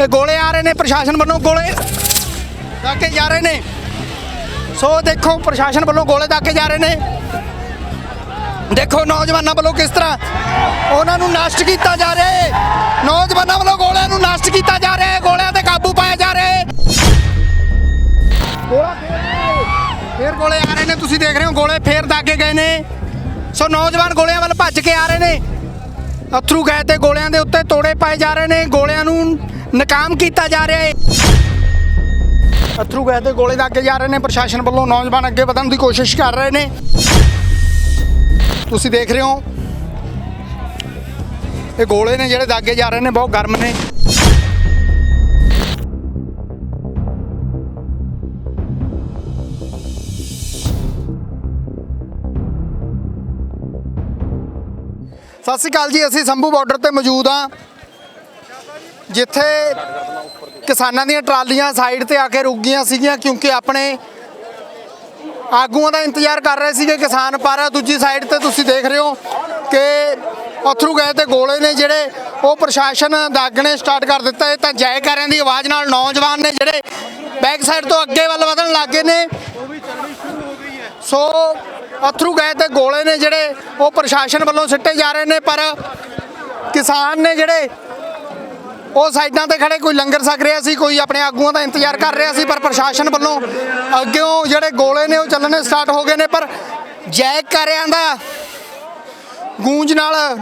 ਇਹ ਗੋਲੇ ਆ ਰਹੇ ਨੇ ਪ੍ਰਸ਼ਾਸਨ ਵੱਲੋਂ ਗੋਲੇ ਦਾਗੇ ਜਾ ਰਹੇ ਨੇ। ਸੋ ਦੇਖੋ ਪ੍ਰਸ਼ਾਸਨ ਵੱਲੋਂ ਗੋਲੇ ਦਾਗੇ ਜਾ ਰਹੇ ਨੇ। ਦੇਖੋ ਨੌਜਵਾਨਾਂ ਵੱਲੋਂ ਕਿਸ ਤਰ੍ਹਾਂ ਉਹਨਾਂ ਨੂੰ ਨਸ਼ਟ ਕੀਤਾ ਜਾ ਰਿਹਾ ਹੈ। ਨੌਜਵਾਨਾਂ ਵੱਲੋਂ ਗੋਲਿਆਂ ਨੂੰ ਨਸ਼ਟ ਕੀਤਾ ਜਾ ਰਿਹਾ ਹੈ। ਗੋਲਿਆਂ ਤੇ ਕਾਬੂ ਪਾਇਆ ਜਾ ਰਿਹਾ ਹੈ। ਗੋਲਾ ਫੇਰ- ਫੇਰ ਗੋਲੇ ਆ ਰਹੇ ਨੇ। ਤੁਸੀਂ ਦੇਖ ਰਹੇ ਹੋ ਗੋਲੇ ਫੇਰ ਦਾਗੇ ਗਏ ਨੇ। ਸੋ ਨੌਜਵਾਨ ਗੋਲਿਆਂ ਵੱਲ ਭੱਜ ਕੇ ਆ ਰਹੇ ਨੇ। ਅਥਰੂ ਗਏ ਤੇ ਗੋਲਿਆਂ ਦੇ ਉੱਤੇ ਤੋੜੇ ਪਾਏ ਜਾ ਰਹੇ ਨੇ। ਗੋਲਿਆਂ ਨੂੰ ਨਾਕਾਮ ਕੀਤਾ ਜਾ ਰਿਹਾ ਹੈ। ਅਥਰੂ ਗਏ ਤੇ ਗੋਲੇ ਦਾਗੇ ਜਾ ਰਹੇ ਨੇ, ਪ੍ਰਸ਼ਾਸਨ ਵੱਲੋਂ ਨੌਜਵਾਨ ਅੱਗੇ ਵਧਣ ਦੀ ਕੋਸ਼ਿਸ਼ ਕਰ ਰਹੇ ਨੇ। ਤੁਸੀਂ ਦੇਖ ਰਹੇ ਹੋ, ਇਹ ਗੋਲੇ ਨੇ ਜਿਹੜੇ ਦਾਗੇ ਜਾ ਰਹੇ ਨੇ, ਬਹੁਤ ਗਰਮ ਨੇ। ਸਤਿ ਸ਼੍ਰੀ ਅਕਾਲ ਜੀ, ਅਸੀਂ ਸੰਭੂ ਬਾਰਡਰ ਤੇ ਮੌਜੂਦ ਹਾਂ। ਜਿੱਥੇ ਕਿਸਾਨਾਂ ਦੀਆਂ ਟਰਾਲੀਆਂ ਸਾਈਡ ਤੇ ਆ ਕੇ ਰੁਕ ਗਈਆਂ ਸੀਗੀਆਂ ਕਿਉਂਕਿ ਆਪਣੇ ਆਗੂਆਂ ਦਾ ਇੰਤਜ਼ਾਰ ਕਰ ਰਹੇ ਸੀਗੇ ਕਿਸਾਨ ਪਰ, ਦੂਜੀ ਸਾਈਡ ਤੇ ਤੁਸੀਂ ਦੇਖ ਰਹੇ ਹੋ ਕਿ ਅਥਰੂ ਗਏ ਤੇ ਗੋਲੇ ਨੇ ਜਿਹੜੇ ਉਹ ਪ੍ਰਸ਼ਾਸਨ ਦਾਗਣੇ ਸਟਾਰਟ ਕਰ ਦਿੱਤਾ। ਹੈ ਤਾਂ ਜੈਕਾਰਿਆਂ ਦੀ ਆਵਾਜ਼ ਨਾਲ ਨੌਜਵਾਨ ਨੇ ਜਿਹੜੇ ਬੈਕ ਸਾਈਡ ਤੋਂ ਅੱਗੇ ਵੱਲ ਵਧਣ ਲੱਗੇ ਨੇ। ਸੋ ਅਥਰੂ ਗਏ ਤੇ ਗੋਲੇ ਨੇ ਜਿਹੜੇ ਉਹ ਪ੍ਰਸ਼ਾਸਨ ਵੱਲੋਂ ਸਿੱਟੇ ਜਾ ਰਹੇ ਨੇ, ਪਰ ਕਿਸਾਨ ਨੇ ਜਿਹੜੇ ਉਹ ਸਾਈਡਾਂ ਤੇ ਖੜੇ, ਕੋਈ ਲੰਗਰ ਛਕ ਰਿਹਾ ਸੀ, ਕੋਈ ਆਪਣੇ ਆਗੂਆਂ ਦਾ ਇੰਤਜ਼ਾਰ ਕਰ ਰਿਹਾ ਸੀ, ਪਰ ਪ੍ਰਸ਼ਾਸਨ ਵੱਲੋਂ ਅੱਗਿਓਂ ਜਿਹੜੇ ਗੋਲੇ ਨੇ, ਉਹ ਚੱਲਣੇ ਸਟਾਰਟ ਹੋ ਗਏ ਨੇ, ਪਰ ਜੈਕਾਰਿਆਂ ਦਾ ਗੂੰਜ ਨਾਲ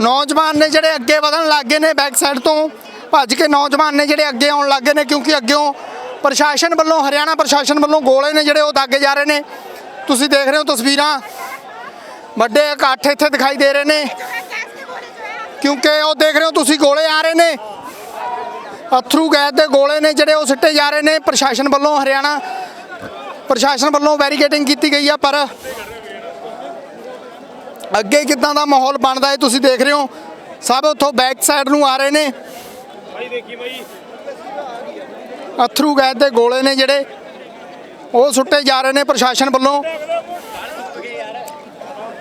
ਨੌਜਵਾਨ ਨੇ ਜਿਹੜੇ ਅੱਗੇ ਵਧਣ ਲੱਗੇ ਨੇ ਬੈਕ ਸਾਈਡ ਤੋਂ ਭੱਜ ਕੇ ਨੌਜਵਾਨ ਨੇ ਜਿਹੜੇ ਅੱਗੇ ਆਉਣ ਲੱਗੇ ਨੇ, ਕਿਉਂਕਿ ਅੱਗਿਓਂ ਪ੍ਰਸ਼ਾਸਨ ਵੱਲੋਂ, ਹਰਿਆਣਾ ਪ੍ਰਸ਼ਾਸਨ ਵੱਲੋਂ ਗੋਲੇ ਨੇ ਜਿਹੜੇ ਉਹ ਦਾਗੇ ਜਾ ਰਹੇ ਨੇ। ਤੁਸੀਂ ਦੇਖ ਰਹੇ ਹੋ ਤਸਵੀਰਾਂ। ਵੱਡੇ ਇਕੱਠ ਇੱਥੇ ਦਿਖਾਈ ਦੇ ਰਹੇ ਨੇ। ਕਿਉਂਕਿ ਉਹ ਦੇਖ ਰਹੇ ਹੋ ਤੁਸੀਂ ਗੋਲੇ ਆ ਰਹੇ ਨੇ। ਅਥਰੂ ਗੈਸ ਦੇ ਗੋਲੇ ਨੇ ਜਿਹੜੇ ਉਹ ਸਿੱਟੇ ਜਾ ਰਹੇ ਨੇ ਪ੍ਰਸ਼ਾਸਨ ਵੱਲੋਂ ਹਰਿਆਣਾ। ਪ੍ਰਸ਼ਾਸਨ ਵੱਲੋਂ ਬੈਰੀਕੇਡਿੰਗ ਕੀਤੀ ਗਈ ਆ, ਪਰ ਅੱਗੇ ਕਿਦਾਂ ਦਾ ਮਾਹੌਲ ਬਣਦਾ ਹੈ ਤੁਸੀਂ ਦੇਖ ਰਹੇ ਹੋ। ਸਭ ਉੱਥੋਂ ਬੈਕ ਸਾਈਡ ਨੂੰ ਆ ਰਹੇ ਨੇ। ਅਥਰੂ ਗੈਸ ਦੇ ਗੋਲੇ ਨੇ ਜਿਹੜੇ ਉਹ ਸੁੱਟੇ ਜਾ ਰਹੇ ਨੇ ਪ੍ਰਸ਼ਾਸਨ ਵੱਲੋਂ।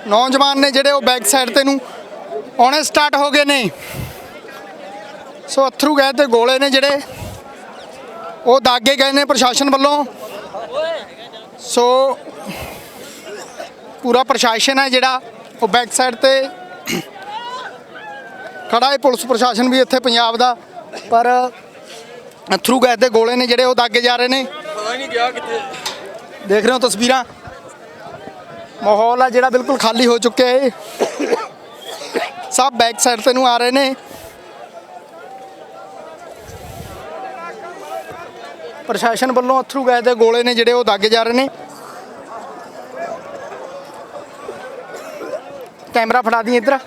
ਨੌਜਵਾਨ ਨੇ ਜਿਹੜੇ ਉਹ ਬੈਕ ਸਾਈਡ ਤੇ ਨੂੰ ਆਉਣੇ ਸਟਾਰਟ ਹੋ ਗਏ ਨੇ। ਸੋ ਅਥਰੂ ਗਏ ਤੇ ਗੋਲੇ ਨੇ ਜਿਹੜੇ। ਉਹ ਦਾਗੇ ਗਏ ਨੇ ਪ੍ਰਸ਼ਾਸਨ ਵੱਲੋਂ। ਸੋ ਪੂਰਾ ਪ੍ਰਸ਼ਾਸਨ ਹੈ ਜਿਹੜਾ, ਉਹ ਬੈਕ ਸਾਈਡ ਤੇ ਖੜਾ ਹੈ। ਪੁਲਿਸ ਪ੍ਰਸ਼ਾਸਨ ਵੀ ਇੱਥੇ ਪੰਜਾਬ ਦਾ। ਪਰ ਅਥਰੂ ਗੈਸ ਦੇ ਗੋਲੇ ਨੇ ਜਿਹੜੇ, ਉਹ ਦਾਗੇ ਜਾ ਰਹੇ ਨੇ। ਦੇਖ ਰਹੇ ਹੋ ਤਸਵੀਰਾਂ। ਮਾਹੌਲ ਆ ਜਿਹੜਾ ਬਿਲਕੁਲ ਖਾਲੀ ਹੋ ਚੁੱਕਿਆ ਹੈ ਸਭ ਬੈਕ ਸਾਈਡ ਤੇ ਨੂੰ ਆ ਰਹੇ ਨੇ। ਪ੍ਰਸ਼ਾਸਨ ਵੱਲੋਂ ਅਥਰੂ ਗਏ ਦੇ ਗੋਲੇ ਨੇ ਜਿਹੜੇ ਉਹ ਦਾਗੇ ਜਾ ਰਹੇ ਨੇ। ਕੈਮਰਾ ਫੜਾ ਦੀ ਇੱਧਰ।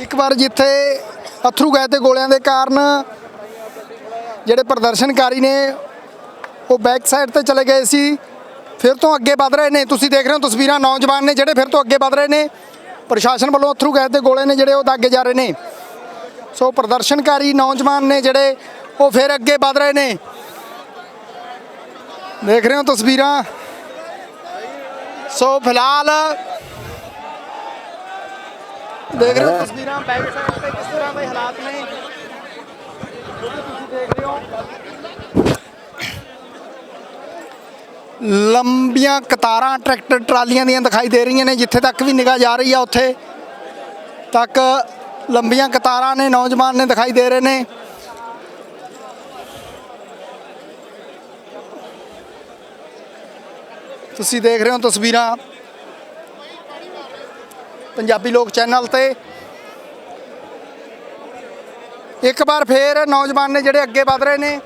ਇੱਕ ਵਾਰ ਜਿੱਥੇ ਅਥਰੂ ਗਏ ਤੇ ਗੋਲਿਆਂ ਦੇ ਕਾਰਨ ਜਿਹੜੇ ਪ੍ਰਦਰਸ਼ਨਕਾਰੀ ਨੇ ਉਹ ਬੈਕ ਸਾਈਡ ਤੇ ਚਲੇ ਗਏ ਸੀ। ਫਿਰ ਤੋਂ ਅੱਗੇ ਵਧ ਰਹੇ ਨੇ। ਤੁਸੀਂ ਦੇਖ ਰਹੇ ਹੋ ਤਸਵੀਰਾਂ ਨੌਜਵਾਨ ਨੇ ਜਿਹੜੇ ਫਿਰ ਤੋਂ ਅੱਗੇ ਵਧ ਰਹੇ ਨੇ। ਪ੍ਰਸ਼ਾਸਨ ਵੱਲੋਂ ਅਥਰੂ ਗਏ ਤੇ ਗੋਲੇ ਨੇ ਜਿਹੜੇ ਉਹ ਦਾਗੇ ਜਾ ਰਹੇ ਨੇ। ਸੋ ਪ੍ਰਦਰਸ਼ਨਕਾਰੀ ਨੌਜਵਾਨ ਨੇ ਜਿਹੜੇ ਉਹ ਫਿਰ ਅੱਗੇ ਵਧ ਰਹੇ ਨੇ। ਦੇਖ ਰਹੇ ਹੋ ਤਸਵੀਰਾਂ। ਸੋ ਫਿਲਹਾਲ ਦੇਖ ਰਹੇ ਹੋ ਤਸਵੀਰਾਂ ਬੈਕ ਸਾਈਡ ਤੇ ਕਿਸ ਤਰ੍ਹਾਂ ਦੇ ਹਾਲਾਤ ਨੇ? ਤੁਸੀਂ ਦੇਖ ਰਹੇ ਹੋ? ਲੰਬੀਆਂ ਕਤਾਰਾਂ ਟਰੈਕਟਰ ਟਰਾਲੀਆਂ ਦੀਆਂ ਦਿਖਾਈ ਦੇ ਰਹੀਆਂ ਨੇ ਜਿੱਥੇ ਤੱਕ ਵੀ ਨਿਗਾਹ ਜਾ ਰਹੀ ਆ ਉੱਥੇ ਤੱਕ ਲੰਬੀਆਂ ਕਤਾਰਾਂ ਨੇ ਨੌਜਵਾਨ ਨੇ ਦਿਖਾਈ ਦੇ ਰਹੇ ਨੇ। ਤੁਸੀਂ ਦੇਖ ਰਹੇ ਹੋ ਤਸਵੀਰਾਂ ਪੰਜਾਬੀ ਲੋਕ ਚੈਨਲ ਤੇ। ਇੱਕ ਵਾਰ ਫੇਰ ਨੌਜਵਾਨ ਨੇ ਜਿਹੜੇ ਅੱਗੇ ਵਧ ਰਹੇ ਨੇ।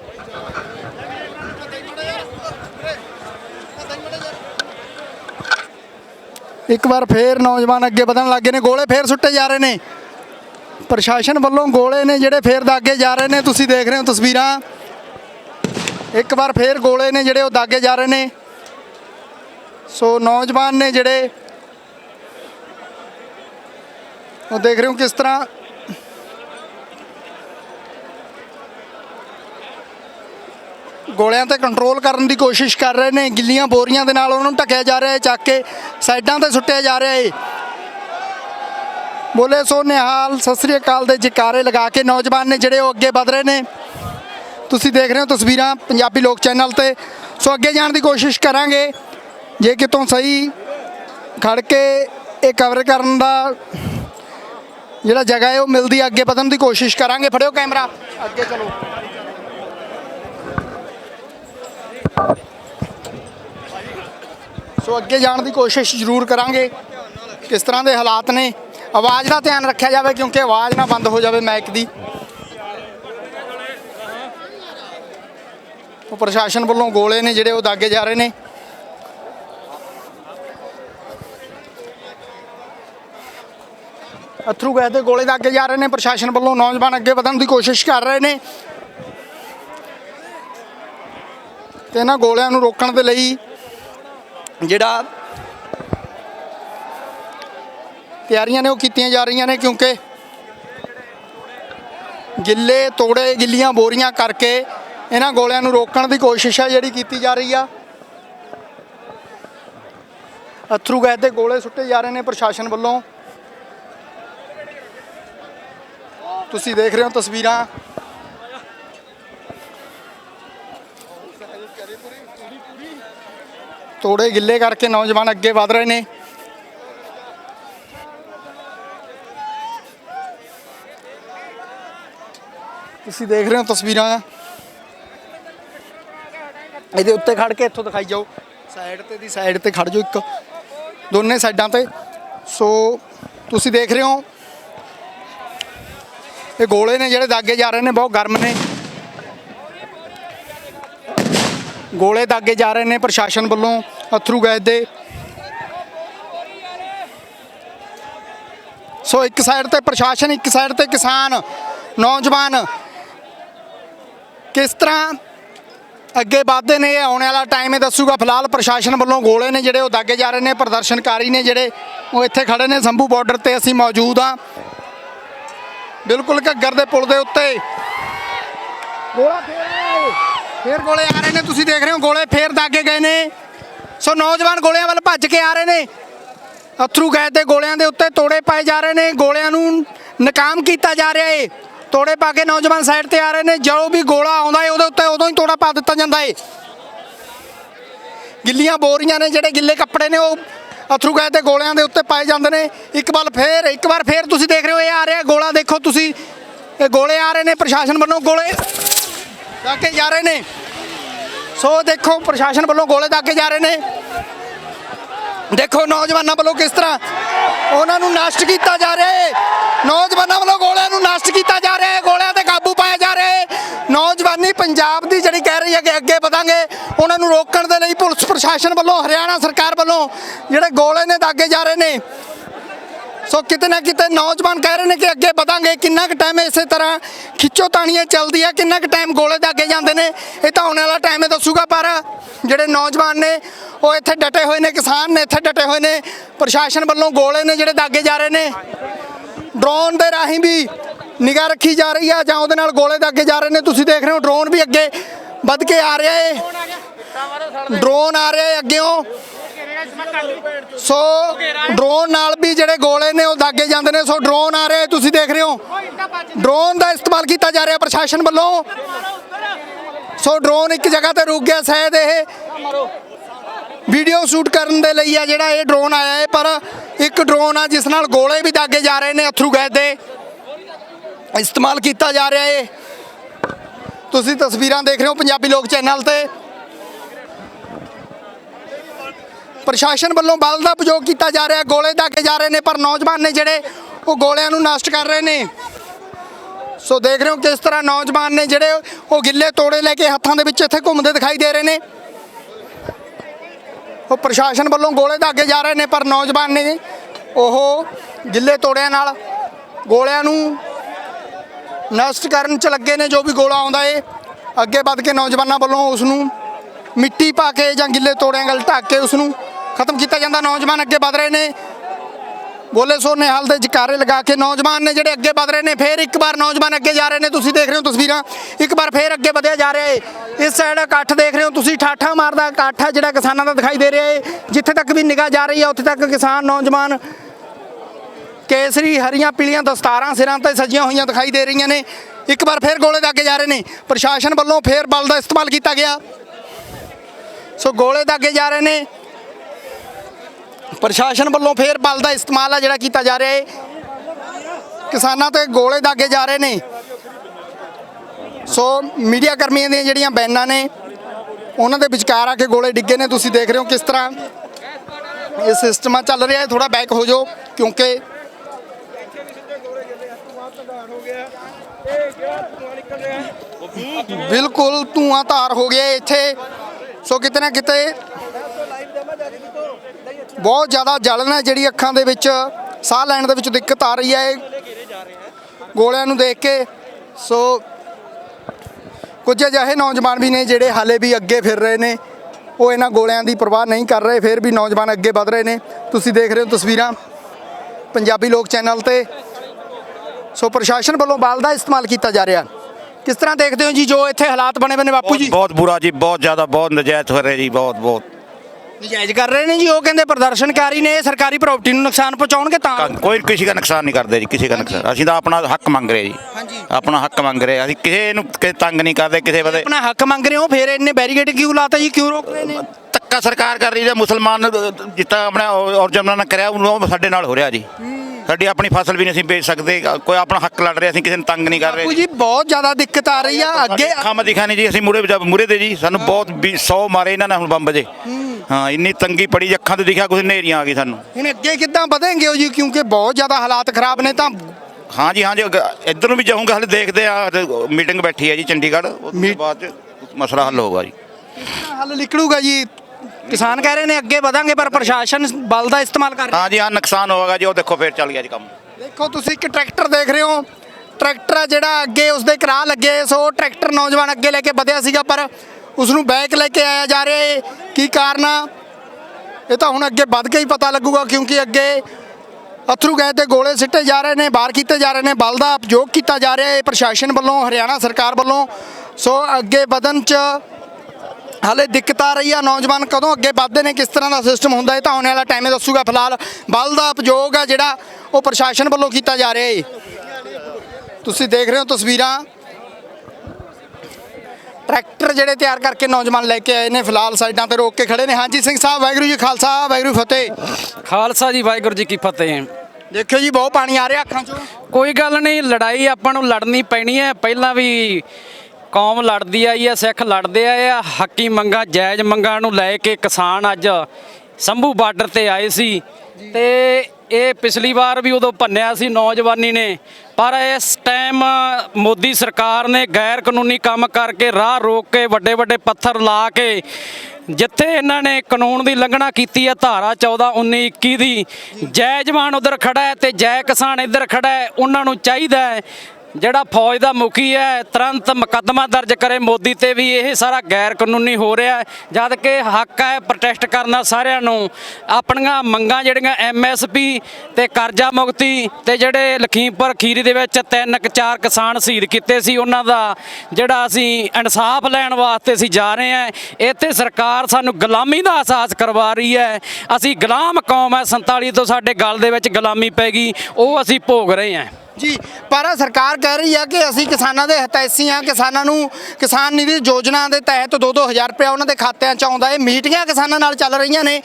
ਇੱਕ ਵਾਰ ਫੇਰ ਨੌਜਵਾਨ ਅੱਗੇ ਵਧਣ ਲੱਗੇ ਨੇ, ਗੋਲੇ ਫੇਰ ਸੁੱਟੇ ਜਾ ਰਹੇ ਨੇ। ਪ੍ਰਸ਼ਾਸਨ ਵੱਲੋਂ ਗੋਲੇ ਨੇ ਜਿਹੜੇ ਫੇਰ ਦਾਗੇ ਜਾ ਰਹੇ ਨੇ, ਤੁਸੀਂ ਦੇਖ ਰਹੇ ਹੋ ਤਸਵੀਰਾਂ। ਇੱਕ ਵਾਰ ਫੇਰ ਗੋਲੇ ਨੇ ਜਿਹੜੇ ਉਹ ਦਾਗੇ ਜਾ ਰਹੇ ਨੇ। ਸੋ ਨੌਜਵਾਨ ਨੇ ਜਿਹੜੇ ਉਹ ਦੇਖ ਰਹੇ ਹੋ ਕਿਸ ਤਰ੍ਹਾਂ? ਗੋਲਿਆਂ ਤੇ ਕੰਟਰੋਲ ਕਰਨ ਦੀ ਕੋਸ਼ਿਸ਼ ਕਰ ਰਹੇ ਨੇ, ਗਿੱਲੀਆਂ ਬੋਰੀਆਂ ਦੇ ਨਾਲ ਉਹਨਾਂ ਨੂੰ ਢੱਕਿਆ ਜਾ ਰਿਹਾ ਹੈ, ਚੱਕ ਕੇ ਸਾਈਡਾਂ ਤੇ ਸੁੱਟਿਆ ਜਾ ਰਿਹਾ ਹੈ। ਬੋਲੇ ਸੋ ਨਿਹਾਲ, ਸਤਿ ਸ੍ਰੀ ਅਕਾਲ ਦੇ ਜਕਾਰੇ ਲਗਾ ਕੇ ਨੌਜਵਾਨ ਨੇ ਜਿਹੜੇ ਉਹ ਅੱਗੇ ਵਧ ਰਹੇ ਨੇ। ਤੁਸੀਂ ਦੇਖ ਰਹੇ ਹੋ ਤਸਵੀਰਾਂ ਪੰਜਾਬੀ ਲੋਕ ਚੈਨਲ ਤੇ। ਸੋ ਅੱਗੇ ਜਾਣ ਦੀ ਕੋਸ਼ਿਸ਼ ਕਰਾਂਗੇ। ਜੇ ਕਿਤੋਂ ਸਹੀ ਖੜ ਕੇ ਇਹ ਕਵਰ ਕਰਨ ਦਾ ਜਿਹੜਾ ਜਗ੍ਹਾ ਹੈ, ਉਹ ਮਿਲਦੀ ਹੈ ਅੱਗੇ ਵਧਣ ਦੀ ਕੋਸ਼ਿਸ਼ ਕਰਾਂਗੇ। ਫੜਿਓ ਕੈਮਰਾ। ਅੱਗੇ ਚਲੋ। ਸੋ ਅੱਗੇ ਜਾਣ ਦੀ ਕੋਸ਼ਿਸ਼ ਜ਼ਰੂਰ ਕਰਾਂਗੇ। ਕਿਸ ਤਰ੍ਹਾਂ ਦੇ ਹਾਲਾਤ ਨੇ? ਆਵਾਜ਼ ਦਾ ਧਿਆਨ ਰੱਖਿਆ ਜਾਵੇ, ਕਿਉਂਕਿ ਆਵਾਜ਼ ਨਾ ਬੰਦ ਹੋ ਜਾਵੇ ਮਾਈਕ ਦੀ। ਉਹ ਪ੍ਰਸ਼ਾਸਨ ਵੱਲੋਂ ਗੋਲੇ ਨੇ ਜਿਹੜੇ ਉਹ ਦਾਗੇ ਜਾ ਰਹੇ ਨੇ। ਅਥਰੂ ਗੈਸ ਦੇ ਗੋਲੇ ਦਾਗੇ ਜਾ ਰਹੇ ਨੇ, ਪ੍ਰਸ਼ਾਸਨ ਵੱਲੋਂ ਨੌਜਵਾਨ ਅੱਗੇ ਵਧਣ ਦੀ ਕੋਸ਼ਿਸ਼ ਕਰ ਰਹੇ ਨੇ। ਤੇ ਇਹਨਾਂ ਗੋਲਿਆਂ ਨੂੰ ਰੋਕਣ ਦੇ ਲਈ ਜਿਹੜਾ ਤਿਆਰੀਆਂ ਨੇ ਉਹ ਕੀਤੀਆਂ ਜਾ ਰਹੀਆਂ ਨੇ, ਕਿਉਂਕਿ ਗਿੱਲੇ, ਤੋੜੇ ਗਿੱਲੀਆਂ ਬੋਰੀਆਂ ਕਰਕੇ ਇਹਨਾਂ ਗੋਲਿਆਂ ਨੂੰ ਰੋਕਣ ਦੀ ਕੋਸ਼ਿਸ਼ ਹੈ ਜਿਹੜੀ ਕੀਤੀ ਜਾ ਰਹੀ ਆ। ਅਥਰੂ ਗੈਸ ਦੇ ਗੋਲੇ ਸੁੱਟੇ ਜਾ ਰਹੇ ਨੇ, ਪ੍ਰਸ਼ਾਸਨ ਵੱਲੋਂ ਤੁਸੀਂ ਦੇਖ ਰਹੇ ਹੋ ਤਸਵੀਰਾਂ ਤੋੜੇ ਗਿੱਲੇ ਕਰਕੇ ਨੌਜਵਾਨ ਅੱਗੇ ਵਧ ਰਹੇ ਨੇ ਤੁਸੀਂ ਦੇਖ ਰਹੇ ਹੋ ਤਸਵੀਰਾਂ ਇਹਦੇ ਉੱਤੇ ਖੜ ਕੇ ਇੱਥੋਂ ਦਿਖਾਈ ਜਾਓ ਸਾਈਡ ਤੇ ਦੀ ਸਾਈਡ ਤੇ ਖੜ ਜਾਓ ਇੱਕ ਦੋਨੇ ਸਾਈਡਾਂ ਤੇ ਸੋ ਤੁਸੀਂ ਦੇਖ ਰਹੇ ਹੋ ਇਹ ਗੋਲੇ ਨੇ ਜਿਹੜੇ ਦਾਗੇ ਜਾ ਰਹੇ ਨੇ, ਬਹੁਤ ਗਰਮ ਨੇ। ਗੋਲੇ ਦਾਗੇ ਜਾ ਰਹੇ ਨੇ ਪ੍ਰਸ਼ਾਸਨ ਵੱਲੋਂ ਅਥਰੂ ਗੈਸ ਦੇ। ਸੋ ਇੱਕ ਸਾਈਡ ਤੇ ਪ੍ਰਸ਼ਾਸਨ, ਇੱਕ ਸਾਈਡ ਤੇ ਕਿਸਾਨ, ਨੌਜਵਾਨ। ਕਿਸ ਤਰ੍ਹਾਂ ਅੱਗੇ ਵਧਦੇ ਨੇ ਆਉਣ ਵਾਲਾ ਟਾਈਮ ਇਹ ਦੱਸੂਗਾ। ਫਿਲਹਾਲ ਪ੍ਰਸ਼ਾਸਨ ਵੱਲੋਂ ਗੋਲੇ ਨੇ ਜਿਹੜੇ ਉਹ ਦਾਗੇ ਜਾ ਰਹੇ ਨੇ, ਪ੍ਰਦਰਸ਼ਨਕਾਰੀ ਨੇ ਜਿਹੜੇ ਉਹ ਇੱਥੇ ਖੜੇ ਨੇ, ਸੰਭੂ ਬਾਰਡਰ ਤੇ ਅਸੀਂ ਮੌਜੂਦ ਆ ਬਿਲਕੁਲ ਘੱਗਰ ਦੇ ਪੁਲ ਦੇ ਉੱਤੇ। ਗੋਲਾ ਫੇਰ ਫੇਰ ਗੋਲੇ ਆ ਰਹੇ ਨੇ, ਤੁਸੀਂ ਦੇਖ ਰਹੇ ਹੋ ਗੋਲੇ ਫੇਰ ਦਾਗੇ ਗਏ ਨੇ। ਸੋ ਨੌਜਵਾਨ ਗੋਲਿਆਂ ਵੱਲ ਭੱਜ ਕੇ ਆ ਰਹੇ ਨੇ। ਅਥਰੂ ਗੈਸ ਦੇ ਗੋਲਿਆਂ ਦੇ ਉੱਤੇ ਤੋੜੇ ਪਾਏ ਜਾ ਰਹੇ ਨੇ, ਗੋਲਿਆਂ ਨੂੰ ਨਕਾਮ ਕੀਤਾ ਜਾ ਰਿਹਾ ਏ। ਤੋੜੇ ਪਾ ਕੇ ਨੌਜਵਾਨ ਸਾਈਡ ਤੇ ਆ ਰਹੇ ਨੇ, ਜਦੋਂ ਵੀ ਗੋਲਾ ਆਉਂਦਾ ਏ, ਉਹਦੇ ਉੱਤੇ ਉਦੋਂ ਹੀ ਤੋੜਾ ਪਾ ਦਿੱਤਾ ਜਾਂਦਾ ਏ। ਗਿੱਲੀਆਂ ਬੋਰੀਆਂ ਨੇ ਜਿਹੜੇ ਗਿੱਲੇ ਕੱਪੜੇ ਨੇ, ਉਹ ਅਥਰੂ ਗੈਸ ਦੇ ਗੋਲਿਆਂ ਦੇ ਉੱਤੇ ਪਾਏ ਜਾਂਦੇ ਨੇ। ਇੱਕ ਵਾਰ ਫੇਰ, ਇੱਕ ਵਾਰ ਫੇਰ ਤੁਸੀਂ ਦੇਖ ਰਹੇ ਹੋ, ਇਹ ਆ ਰਿਹਾ ਗੋਲਾ। ਦੇਖੋ ਤੁਸੀਂ, ਇਹ ਗੋਲੇ ਆ ਰਹੇ ਨੇ ਪ੍ਰਸ਼ਾਸਨ ਵੱਲੋਂ ਗੋਲੇ ਦਾਕੇ ਜਾ ਰਹੇ ਨੇ। ਸੋ ਦੇਖੋ, ਪ੍ਰਸ਼ਾਸਨ ਵੱਲੋਂ ਗੋਲੇ ਦਾਗੇ ਜਾ ਰਹੇ ਨੇ। ਦੇਖੋ ਨੌਜਵਾਨਾਂ ਵੱਲੋਂ ਕਿਸ ਤਰ੍ਹਾਂ ਉਹਨਾਂ ਨੂੰ ਨਸ਼ਟ ਕੀਤਾ ਜਾ ਰਿਹਾ ਹੈ ਨੌਜਵਾਨਾਂ ਵੱਲੋਂ ਗੋਲਿਆਂ ਨੂੰ ਨਸ਼ਟ ਕੀਤਾ ਜਾ ਰਿਹਾ ਹੈ ਗੋਲਿਆਂ ਜਿਹੜੀ ਕਹਿ ਰਹੀ ਹੈ ਕਿ ਅੱਗੇ ਵਧਾਂਗੇ, ਉਹਨਾਂ ਨੂੰ ਰੋਕਣ ਦੇ ਲਈ ਪੁਲਿਸ ਪ੍ਰਸ਼ਾਸਨ ਵੱਲੋਂ, ਹਰਿਆਣਾ ਸਰਕਾਰ ਵੱਲੋਂ ਜਿਹੜੇ ਗੋਲੇ ਨੇ ਦਾਗੇ ਜਾ ਰਹੇ ਨੇ। ਸੋ ਕਿਤੇ ਨਾ ਕਿਤੇ ਨੌਜਵਾਨ ਕਹਿ ਰਹੇ ਨੇ ਕਿ ਅੱਗੇ ਵਧਾਂਗੇ, ਕਿੰਨਾ ਕੁ ਟਾਈਮ ਇਸੇ ਤਰ੍ਹਾਂ ਖਿੱਚੋ ਤਾਣੀਆਂ ਚੱਲਦੀ ਹੈ, ਕਿੰਨਾ ਕੁ ਟਾਈਮ ਗੋਲੇ ਦਾਗੇ ਜਾਂਦੇ ਨੇ, ਇਹ ਤਾਂ ਆਉਣ ਵਾਲਾ ਟਾਈਮ ਹੀ ਦੱਸੂਗਾ, ਪਰ ਜਿਹੜੇ ਨੌਜਵਾਨ ਨੇ, ਉਹ ਇੱਥੇ ਡਟੇ ਹੋਏ ਨੇ, ਕਿਸਾਨ ਨੇ ਇੱਥੇ ਡਟੇ ਹੋਏ ਨੇ, ਪ੍ਰਸ਼ਾਸਨ ਵੱਲੋਂ ਗੋਲੇ ਨੇ ਜਿਹੜੇ ਦਾਗੇ ਜਾ ਰਹੇ ਨੇ। ਡਰੋਨ ਦੇ ਰਾਹੀਂ ਵੀ ਨਿਗਾਹ ਰੱਖੀ ਜਾ ਰਹੀ ਆ ਜਾਂ ਉਹਦੇ ਨਾਲ ਗੋਲੇ ਦਾਗੇ ਜਾ ਰਹੇ ਨੇ? ਤੁਸੀਂ ਦੇਖ ਰਹੇ ਹੋ ਡਰੋਨ ਵੀ ਅੱਗੇ ਵੱਧ ਕੇ ਆ ਰਿਹਾ ਏ। ਡਰੋਨ ਆ ਰਿਹਾ ਏ ਅੱਗਿਓਂ। ਸੋ ਡਰੋਨ ਨਾਲ ਵੀ ਜਿਹੜੇ ਗੋਲੇ ਨੇ, ਉਹ ਦਾਗੇ ਜਾਂਦੇ ਨੇ। ਸੋ ਡਰੋਨ ਆ ਰਿਹਾ ਤੁਸੀਂ ਦੇਖ ਰਹੇ ਹੋ। ਡਰੋਨ ਦਾ ਇਸਤੇਮਾਲ ਕੀਤਾ ਜਾ ਰਿਹਾ ਪ੍ਰਸ਼ਾਸਨ ਵੱਲੋਂ। ਸੋ ਡਰੋਨ ਇੱਕ ਜਗ੍ਹਾ ਤੇ ਰੁਕ ਗਿਆ ਸ਼ਾਇਦ ਇਹ। ਵੀਡੀਓ ਸ਼ੂਟ ਕਰਨ ਦੇ ਲਈ ਆ ਜਿਹੜਾ ਇਹ ਡਰੋਨ ਆਇਆ ਹੈ ਪਰ ਇੱਕ ਡਰੋਨ ਆ, ਜਿਸ ਨਾਲ ਗੋਲੇ ਵੀ ਦਾਗੇ ਜਾ ਰਹੇ ਨੇ ਅਥਰੂ ਗੈਸ ਦੇ। ਇਸਤੇਮਾਲ ਕੀਤਾ ਜਾ ਰਿਹਾ ਹੈ ਤੁਸੀਂ ਤਸਵੀਰਾਂ ਦੇਖ ਰਹੇ ਹੋ ਪੰਜਾਬੀ ਲੋਕ ਚੈਨਲ ਤੇ। ਪ੍ਰਸ਼ਾਸਨ ਵੱਲੋਂ ਬਲ ਦਾ ਉਪਯੋਗ ਕੀਤਾ ਜਾ ਰਿਹਾ, ਗੋਲੇ ਦਾਗੇ ਜਾ ਰਹੇ ਨੇ, ਪਰ ਨੌਜਵਾਨ ਨੇ ਜਿਹੜੇ, ਉਹ ਗੋਲਿਆਂ ਨੂੰ ਨਸ਼ਟ ਕਰ ਰਹੇ ਨੇ। ਸੋ ਦੇਖ ਰਹੇ ਹੋ ਕਿਸ ਤਰ੍ਹਾਂ ਨੌਜਵਾਨ ਨੇ ਜਿਹੜੇ, ਉਹ ਗਿੱਲੇ ਤੋੜੇ ਲੈ ਕੇ ਹੱਥਾਂ ਦੇ ਵਿੱਚ ਇੱਥੇ ਘੁੰਮਦੇ ਦਿਖਾਈ ਦੇ ਰਹੇ ਨੇ। ਉਹ ਪ੍ਰਸ਼ਾਸਨ ਵੱਲੋਂ ਗੋਲੇ ਦਾਗੇ ਜਾ ਰਹੇ ਨੇ, ਪਰ ਨੌਜਵਾਨ ਨੇ ਉਹ ਗਿੱਲੇ ਤੋੜਿਆਂ ਨਾਲ ਗੋਲਿਆਂ ਨੂੰ ਨਸ਼ਟ ਕਰਨ ਚ ਲੱਗੇ ਨੇ ਜੋ ਵੀ ਗੋਲਾ ਆਉਂਦਾ ਏ। ਅੱਗੇ ਵੱਧ ਕੇ ਨੌਜਵਾਨਾਂ ਵੱਲੋਂ ਉਸ ਨੂੰ ਮਿੱਟੀ ਪਾ ਕੇ ਜਾਂ ਗਿੱਲੇ ਤੋੜਿਆਂ ਨਾਲ ਢੱਕ ਕੇ ਉਸ ਨੂੰ ਖਤਮ ਕੀਤਾ ਜਾਂਦਾ। ਨੌਜਵਾਨ ਅੱਗੇ ਵੱਧ ਰਹੇ ਨੇ। ਬੋਲੇ ਸੋ ਨਿਹਾਲ ਦੇ ਜਕਾਰੇ ਲਗਾ ਕੇ ਨੌਜਵਾਨ ਨੇ ਜਿਹੜੇ ਅੱਗੇ ਵਧ ਰਹੇ ਨੇ, ਫੇਰ ਇੱਕ ਵਾਰ ਨੌਜਵਾਨ ਅੱਗੇ ਜਾ ਰਹੇ ਨੇ। ਤੁਸੀਂ ਦੇਖ ਰਹੇ ਹੋ ਤਸਵੀਰਾਂ। ਇੱਕ ਵਾਰ ਫੇਰ ਅੱਗੇ ਵਧਿਆ ਜਾ ਰਿਹਾ ਹੈ ਇਸ ਸਾਈਡ ਇਕੱਠ ਦੇਖ ਰਹੇ ਹੋ ਤੁਸੀਂ। ਠਾਠਾ ਮਾਰਦਾ ਇਕੱਠ ਹੈ ਜਿਹੜਾ ਕਿਸਾਨਾਂ ਦਾ ਦਿਖਾਈ ਦੇ ਰਿਹਾ ਹੈ ਜਿੱਥੇ ਤੱਕ ਵੀ ਨਿਗਾਹ ਜਾ ਰਹੀ ਹੈ ਉੱਥੇ ਤੱਕ ਕਿਸਾਨ, ਨੌਜਵਾਨ ਕੇਸਰੀ ਹਰੀਆਂ ਪੀਲੀਆਂ ਦਸਤਾਰਾਂ ਸਿਰਾਂ ਤੇ ਸਜੀਆਂ ਹੋਈਆਂ ਦਿਖਾਈ ਦੇ ਰਹੀਆਂ ਨੇ। ਇੱਕ ਵਾਰ ਫੇਰ ਗੋਲੇ ਦਾਗੇ ਜਾ ਰਹੇ ਨੇ। ਪ੍ਰਸ਼ਾਸਨ ਵੱਲੋਂ ਫੇਰ ਬਲ ਦਾ ਇਸਤੇਮਾਲ ਕੀਤਾ ਗਿਆ। ਸੋ ਗੋਲੇ ਦਾਗੇ ਜਾ ਰਹੇ ਨੇ। ਪ੍ਰਸ਼ਾਸਨ ਵੱਲੋਂ ਫੇਰ ਬਲ ਦਾ ਇਸਤੇਮਾਲ ਆ ਜਿਹੜਾ ਕੀਤਾ ਜਾ ਰਿਹਾ ਹੈ ਕਿਸਾਨਾਂ ਤੇ ਗੋਲੇ ਦਾਗੇ ਜਾ ਰਹੇ ਨੇ। ਸੋ ਮੀਡੀਆ ਕਰਮੀਆਂ ਦੀਆਂ ਜਿਹੜੀਆਂ ਬੈਨਾਂ ਨੇ, ਉਹਨਾਂ ਦੇ ਵਿਚਕਾਰ ਆ ਕੇ ਗੋਲੇ ਡਿੱਗੇ ਨੇ। ਤੁਸੀਂ ਦੇਖ ਰਹੇ ਹੋ ਕਿਸ ਤਰ੍ਹਾਂ ਇਹ ਸਿਸਟਮ ਚੱਲ ਰਿਹਾ ਹੈ ਥੋੜਾ ਬੈਕ ਹੋ ਜਾਓ, ਕਿਉਂਕਿ ਬਿਲਕੁਲ ਧੂਆਂ ਧਾਰ ਹੋ ਗਿਆ ਇੱਥੇ। ਸੋ ਕਿਤੇ ਨਾ ਕਿਤੇ ਬਹੁਤ ਜ਼ਿਆਦਾ ਜਲਨ ਹੈ ਜਿਹੜੀ ਅੱਖਾਂ ਦੇ ਵਿੱਚ, ਸਾਹ ਲੈਣ ਦੇ ਵਿੱਚ ਦਿੱਕਤ ਆ ਰਹੀ ਹੈ ਗੋਲਿਆਂ ਨੂੰ ਦੇਖ ਕੇ। ਸੋ ਕੁਝ ਅਜਿਹੇ ਨੌਜਵਾਨ ਵੀ ਨੇ ਜਿਹੜੇ ਹਾਲੇ ਵੀ ਅੱਗੇ ਫਿਰ ਰਹੇ ਨੇ। ਉਹ ਇਹਨਾਂ ਗੋਲਿਆਂ ਦੀ ਪਰਵਾਹ ਨਹੀਂ ਕਰ ਰਹੇ, ਫਿਰ ਵੀ ਨੌਜਵਾਨ ਅੱਗੇ ਵਧ ਰਹੇ ਨੇ। ਤੁਸੀਂ ਦੇਖ ਰਹੇ ਹੋ ਤਸਵੀਰਾਂ ਪੰਜਾਬੀ ਲੋਕ ਚੈਨਲ ਤੇ। ਸੋ ਪ੍ਰਸ਼ਾਸਨ ਵੱਲੋਂ ਬਲ ਦਾ ਇਸਤੇਮਾਲ ਕੀਤਾ ਜਾ ਰਿਹਾ ਕਿਸ ਤਰ੍ਹਾਂ ਦੇਖਦੇ ਹੋ ਜੀ ਜੋ ਇੱਥੇ ਹਾਲਾਤ ਬਣੇ ਬਣੇ ਬਾਪੂ ਜੀ? ਬਹੁਤ ਬੁਰਾ ਜੀ ਬਹੁਤ ਜ਼ਿਆਦਾ ਬਹੁਤ ਨਜਾਇਜ਼ ਹੋ ਰਿਹਾ ਜੀ ਬਹੁਤ ਬਹੁਤ। ਨਜਾਇਜ਼ ਕਰ ਰਹੇ ਨੇ ਜੀ ਉਹ ਕਹਿੰਦੇ ਪ੍ਰਦਰਸ਼ਨਕਾਰੀ ਨੇ ਸਰਕਾਰੀ ਪ੍ਰਾਪਰਟੀ ਨੂੰ ਨੁਕਸਾਨ ਪਹੁੰਚਾਉਣਗੇ ਤਾਂ? ਕੋਈ ਕਿਸੇ ਦਾ ਨੁਕਸਾਨ ਨਹੀਂ ਕਰਦੇ ਜੀ ਕਿਸੇ ਦਾ ਨੁਕਸਾਨ। ਅਸੀਂ ਤਾਂ ਆਪਣਾ ਹੱਕ ਮੰਗ ਰਹੇ ਜੀ। ਹਾਂਜੀ। ਆਪਣਾ ਹੱਕ ਮੰਗ ਰਹੇ ਅਸੀਂ ਕਿਸੇ ਨੂੰ ਤੰਗ ਨਹੀਂ ਕਰਦੇ ਕਿਸੇ ਬਦੇ ਆਪਣਾ ਹੱਕ ਮੰਗ ਰਹੇ ਹੋ ਫਿਰ ਇੰਨੇ ਬੈਰੀਕੇਡ ਕਿਉਂ ਲਾਤਾ ਜੀ ਕਿਉਂ ਰੋਕ ਰਹੇ ਨੇ? ਤੱਕਾ ਸਰਕਾਰ ਕਰ ਰਹੀ ਹੈ ਮੁਸਲਮਾਨ ਜਿੱਤਾ ਆਪਣਾ ਔਰ ਜਮਨਾ ਨੇ ਕਰਿਆ ਉਹ ਸਾਡੇ ਨਾਲ ਹੋ ਰਿਹਾ ਜੀ। ਸਾਡੀ ਆਪਣੀ ਫਸਲ ਵੀ ਨਹੀਂ ਅਸੀਂ ਵੇਚ ਸਕਦੇ ਕੋਈ ਆਪਣਾ ਹੱਕ ਲੜ ਰਿਹਾ ਅਸੀਂ ਕਿਸੇ ਨੂੰ ਤੰਗ ਨਹੀਂ ਕਰ ਬਾਪੂ ਰਹੇ ਜੀ ਬਹੁਤ ਜ਼ਿਆਦਾ ਦਿੱਕਤ ਆ ਰਹੀ ਆ ਅੱਗੇ ਅੱਖਾਂ ਦਿਖਾ ਨਹੀਂ ਜੀ ਅਸੀਂ ਮੂਰੇ ਮੂਰੇ ਦੇ ਜੀ ਸਾਨੂੰ ਬਹੁਤ 100 ਮਾਰੇ ਇਹਨਾਂ ਨੇ ਹੁਣ ਬੰਬ ਜੇ। ਹਾਂ। ਇੰਨੀ ਤੰਗੀ ਪੜੀ ਅੱਖਾਂ ਤੇ ਦਿਖਿਆ ਕੁਝ ਨੇਰੀਆਂ ਆ ਗਈ ਸਾਨੂੰ। ਹੁਣ ਅੱਗੇ ਕਿੱਦਾਂ ਵਧेंगे ਜੀ ਕਿਉਂਕਿ ਬਹੁਤ ਜ਼ਿਆਦਾ ਹਾਲਾਤ ਖਰਾਬ ਨੇ ਤਾਂ ਹਾਂ ਜੀ ਹਾਂ ਜੀ ਇੱਧਰ ਨੂੰ ਵੀ ਜਾਊਂਗਾ ਹਲੇ ਦੇਖਦੇ ਆ ਮੀਟਿੰਗ ਬੈਠੀ ਹੈ ਜੀ ਚੰਡੀਗੜ੍ਹ ਉਸ ਤੋਂ ਬਾਅਦ ਮਸਲਾ ਹੱਲ ਹੋਊਗਾ ਜੀ। ਹੱਲ ਨਿਕਲੂਗਾ ਜੀ। ਕਿਸਾਨ ਕਹਿ ਰਹੇ ਨੇ ਅੱਗੇ ਵਧਾਂਗੇ ਪਰ ਪ੍ਰਸ਼ਾਸਨ ਬਲ ਦਾ ਇਸਤੇਮਾਲ ਕਰ ਰਿਹਾ। ਹਾਂ ਜੀ ਹਾਂ ਨੁਕਸਾਨ ਹੋਵੇਗਾ ਜੀ ਉਹ ਦੇਖੋ ਫੇਰ ਚੱਲ ਗਿਆ ਜੀ ਕੰਮ। ਦੇਖੋ ਤੁਸੀਂ ਇੱਕ ਟਰੈਕਟਰ ਦੇਖ ਰਹੇ ਹੋ। ਟਰੈਕਟਰ ਆ ਜਿਹੜਾ ਅੱਗੇ ਉਸਦੇ ਕਰਾ ਲੱਗੇ ਸੋ ਟਰੈਕਟਰ ਨੌਜਵਾਨ ਅੱਗੇ ਲੈ ਕੇ ਵਧਿਆ ਸੀਗਾ ਪਰ ਉਸ ਨੂੰ ਬੈਕ ਲੈ ਕੇ ਆਇਆ ਜਾ ਰਿਹਾ ਹੈ ਕੀ ਕਾਰਨ ਆ? ਇਹ ਤਾਂ ਹੁਣ ਅੱਗੇ ਵੱਧ ਕੇ ਹੀ ਪਤਾ ਲੱਗੂਗਾ ਕਿਉਂਕਿ ਅੱਗੇ ਅਥਰੂ ਗਏ ਤੇ ਗੋਲੇ ਸਿੱਟੇ ਜਾ ਰਹੇ ਨੇ ਬਾਹਰ ਕੀਤੇ ਜਾ ਰਹੇ ਨੇ ਬਲ ਦਾ ਉਪਯੋਗ ਕੀਤਾ ਜਾ ਰਿਹਾ ਹੈ ਪ੍ਰਸ਼ਾਸਨ ਵੱਲੋਂ ਹਰਿਆਣਾ ਸਰਕਾਰ ਵੱਲੋਂ। ਸੋ ਅੱਗੇ ਵਧਣ ਚ ਹਾਲੇ ਦਿੱਕਤ ਆ ਰਹੀ ਆ ਨੌਜਵਾਨ ਕਦੋਂ ਅੱਗੇ ਵੱਧਦੇ ਨੇ ਕਿਸ ਤਰ੍ਹਾਂ ਦਾ ਸਿਸਟਮ ਹੁੰਦਾ ਹੈ ਤਾਂ ਆਉਣ ਵਾਲਾ ਟਾਈਮ ਦੱਸੂਗਾ ਫਿਲਹਾਲ। ਬਲ ਦਾ ਉਪਯੋਗ ਆ ਜਿਹੜਾ ਉਹ ਪ੍ਰਸ਼ਾਸਨ ਵੱਲੋਂ ਕੀਤਾ ਜਾ ਰਿਹਾ ਹੈ ਤੁਸੀਂ ਦੇਖ ਰਹੇ ਹੋ ਤਸਵੀਰਾਂ। ਟਰੈਕਟਰ ਜਿਹੜੇ ਤਿਆਰ ਕਰਕੇ ਨੌਜਵਾਨ ਲੈ ਕੇ ਆਏ ਨੇ ਫਿਲਹਾਲ ਸਾਈਡਾਂ ਤੇ ਰੋਕ ਕੇ ਖੜੇ ਨੇ। ਹਾਂਜੀ ਸਿੰਘ ਸਾਹਿਬ ਵਾਹਿਗੁਰੂ ਜੀ ਖਾਲਸਾ ਵਾਹਿਗੁਰੂ ਫਤਿਹ। ਖਾਲਸਾ ਜੀ ਵਾਹਿਗੁਰੂ ਜੀ ਕੀ ਫਤਿਹ। ਦੇਖਿਓ ਜੀ ਬਹੁਤ ਪਾਣੀ ਆ ਰਿਹਾ ਅੱਖਾਂ 'ਚੋਂ। ਕੋਈ ਗੱਲ ਨਹੀਂ ਲੜਾਈ ਆਪਾਂ ਨੂੰ ਲੜਨੀ ਪੈਣੀ ਹੈ। ਪਹਿਲਾਂ ਵੀ ਕੌਮ ਲੜਦੀ ਆਈ ਹੈ ਸਿੱਖ ਲੜਦੇ ਆਏ ਆ। ਹੱਕੀ ਮੰਗਾ, ਜਾਇਜ਼ ਮੰਗਾਂ ਨੂੰ ਲੈ ਕੇ ਕਿਸਾਨ ਅੱਜ ਸੰਭੂ ਬਾਰਡਰ ਤੇ ਆਏ ਸੀ। ਤੇ ਇਹ ਪਿਛਲੀ ਵਾਰ ਵੀ ਉਦੋਂ ਭੰਨਿਆ ਸੀ ਨੌਜਵਾਨੀ ਨੇ। ਪਰ ਇਸ ਟਾਈਮ ਮੋਦੀ ਸਰਕਾਰ ਨੇ ਗੈਰ ਕਾਨੂੰਨੀ ਕੰਮ ਕਰਕੇ ਰਾਹ ਰੋਕ ਕੇ ਵੱਡੇ ਵੱਡੇ ਪੱਥਰ ਲਾ ਕੇ ਜਿੱਥੇ ਇਹਨਾਂ ਨੇ ਕਾਨੂੰਨ ਦੀ ਲੰਘਣਾ ਕੀਤੀ ਹੈ ਧਾਰਾ 14 19 21 ਦੀ, ਜੈ ਜਵਾਨ ਉਧਰ ਖੜਾ ਹੈ ਤੇ ਜੈ ਕਿਸਾਨ ਇੱਧਰ ਖੜਾ ਹੈ, ਉਹਨਾਂ ਨੂੰ ਚਾਹੀਦਾ ਹੈ ਜਿਹੜਾ ਫੌਜ ਦਾ ਮੁਖੀ ਹੈ, ਤੁਰੰਤ ਮੁਕੱਦਮਾ ਦਰਜ ਕਰੇ। ਮੋਦੀ ਤੇ ਵੀ ਇਹ ਸਾਰਾ ਗੈਰ ਕਾਨੂੰਨੀ ਹੋ ਰਿਹਾ ਹੈ, ਜਦ ਕਿ ਹੱਕ ਹੈ ਪ੍ਰੋਟੈਸਟ ਕਰਨਾ ਸਾਰਿਆਂ ਨੂੰ। ਆਪਣੀਆਂ ਮੰਗਾਂ ਜਿਹੜੀਆਂ ਐਮਐਸਪੀ ਤੇ ਕਰਜ਼ਾ ਮੁਕਤੀ ਤੇ ਜਿਹੜੇ ਲਖੀਮਪੁਰ ਖੀਰੀ ਦੇ ਵਿੱਚ ਤਿੰਨ ਕੁ, ਚਾਰ ਕਿਸਾਨ ਸ਼ਹੀਦ ਕੀਤੇ ਸੀ, ਉਹਨਾਂ ਦਾ ਜਿਹੜਾ ਅਸੀਂ ਇਨਸਾਫ ਲੈਣ ਵਾਸਤੇ ਅਸੀਂ ਜਾ ਰਹੇ ਹਾਂ। ਇੱਥੇ ਸਰਕਾਰ ਸਾਨੂੰ ਗੁਲਾਮੀ ਦਾ ਅਹਿਸਾਸ ਕਰਵਾ ਰਹੀ ਹੈ। ਅਸੀਂ ਗੁਲਾਮ ਕੌਮ ਹੈ 47 ਤੋਂ ਸਾਡੇ ਗਲ ਦੇ ਵਿੱਚ ਗੁਲਾਮੀ ਪੈ ਗਈ, ਉਹ ਅਸੀਂ ਭੋਗ ਰਹੇ ਹਾਂ। ਜੀ, ਪਰ ਸਰਕਾਰ ਕਹਿ ਰਹੀ ਆ ਕਿ ਅਸੀਂ ਕਿਸਾਨਾਂ ਦੇ ਹਤੈਸੀ ਆ, ਕਿਸਾਨਾਂ ਨੂੰ ਕਿਸਾਨ ਨਿਧੀ ਯੋਜਨਾ ਦੇ ਤਹਿਤ 2-2000 ਰੁਪਏ ਉਹਨਾਂ ਦੇ ਖਾਤਿਆਂ 'ਚ ਆਉਂਦਾ ਹੈ। ਮੀਟਿੰਗਾਂ ਕਿਸਾਨਾਂ ਨਾਲ ਚੱਲ ਰਹੀਆਂ ਨੇ।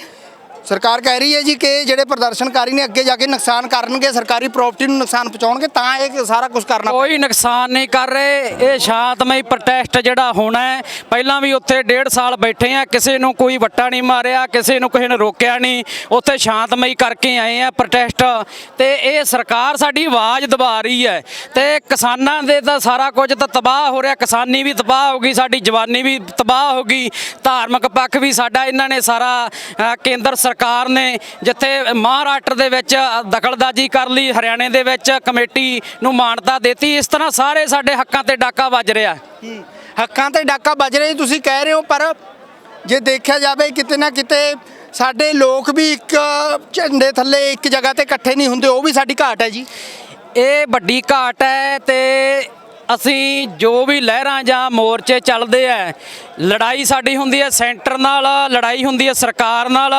ਸਰਕਾਰ ਕਹਿ ਰਹੀ ਹੈ ਜੀ ਕਿ ਜਿਹੜੇ ਪ੍ਰਦਰਸ਼ਨਕਾਰੀ ਨੇ ਅੱਗੇ ਜਾ ਕੇ ਨੁਕਸਾਨ ਕਰਨਗੇ, ਸਰਕਾਰੀ ਪ੍ਰਾਪਰਟੀ ਨੂੰ ਨੁਕਸਾਨ ਪਹੁੰਚਾਉਣਗੇ, ਤਾਂ ਇਹ ਸਾਰਾ ਕੁਝ ਕਰਨਾ ਕੋਈ ਨੁਕਸਾਨ ਨਹੀਂ ਕਰ ਰਹੇ। ਇਹ ਸ਼ਾਂਤਮਈ ਪ੍ਰੋਟੈਸਟ ਜਿਹੜਾ ਹੋਣਾ ਹੈ, ਪਹਿਲਾਂ ਵੀ ਉੱਥੇ ਡੇਢ ਸਾਲ ਬੈਠੇ ਆ, ਕਿਸੇ ਨੂੰ ਕੋਈ ਵੱਟਾ ਨਹੀਂ ਮਾਰਿਆ, ਕਿਸੇ ਨੂੰ ਕਿਸੇ ਨੇ ਰੋਕਿਆ ਨਹੀਂ। ਉੱਥੇ ਸ਼ਾਂਤਮਈ ਕਰਕੇ ਆਏ ਆ ਪ੍ਰੋਟੈਸਟ ਤੇ ਇਹ ਸਰਕਾਰ ਸਾਡੀ ਆਵਾਜ਼ ਦਬਾ ਰਹੀ ਹੈ। ਤੇ ਕਿਸਾਨਾਂ ਦੇ ਤਾਂ ਸਾਰਾ ਕੁਝ ਤਾਂ ਤਬਾਹ ਹੋ ਰਿਹਾ। ਕਿਸਾਨੀ ਵੀ ਤਬਾਹ ਹੋ ਗਈ, ਸਾਡੀ ਜਵਾਨੀ ਵੀ ਤਬਾਹ ਹੋ ਗਈ। ਧਾਰਮਿਕ ਪੱਖ ਵੀ ਸਾਡਾ, ਇਹਨਾਂ ਨੇ ਸਾਰਾ ਕੇਂਦਰ ਸਰਕਾਰ ਨੇ ਜਿੱਥੇ ਮਹਾਰਾਸ਼ਟਰ ਦੇ ਵਿੱਚ ਦਖਲਅੰਦਾਜ਼ੀ ਕਰ ਲਈ ਹਰਿਆਣੇ ਦੇ ਵਿੱਚ ਕਮੇਟੀ ਨੂੰ ਮਾਨਤਾ ਦਿੱਤੀ ਇਸ ਤਰ੍ਹਾਂ ਸਾਰੇ ਸਾਡੇ ਹੱਕਾਂ ਤੇ ਡਾਕਾ ਵੱਜ ਰਿਹਾ ਹੱਕਾਂ ਤੇ ਡਾਕਾ ਵੱਜ ਰਿਹਾ ਤੁਸੀਂ ਕਹਿ ਰਹੇ ਹੋ ਪਰ ਜੇ ਦੇਖਿਆ ਜਾਵੇ ਕਿਤੇ ਨਾ ਕਿਤੇ ਸਾਡੇ ਲੋਕ ਵੀ ਇੱਕ ਝੰਡੇ ਥੱਲੇ ਇੱਕ ਜਗ੍ਹਾ ਤੇ ਇਕੱਠੇ ਨਹੀਂ ਹੁੰਦੇ ਉਹ ਵੀ ਸਾਡੀ ਘਾਟ ਹੈ ਜੀ। ਇਹ ਵੱਡੀ ਘਾਟ ਹੈ ਤੇ ਅਸੀਂ ਜੋ ਵੀ ਲਹਿਰਾਂ ਜਾਂ ਮੋਰਚੇ ਚੱਲਦੇ ਆ ਲੜਾਈ ਸਾਡੀ ਹੁੰਦੀ ਹੈ ਸੈਂਟਰ ਨਾਲ ਲੜਾਈ ਹੁੰਦੀ ਹੈ ਸਰਕਾਰ ਨਾਲ।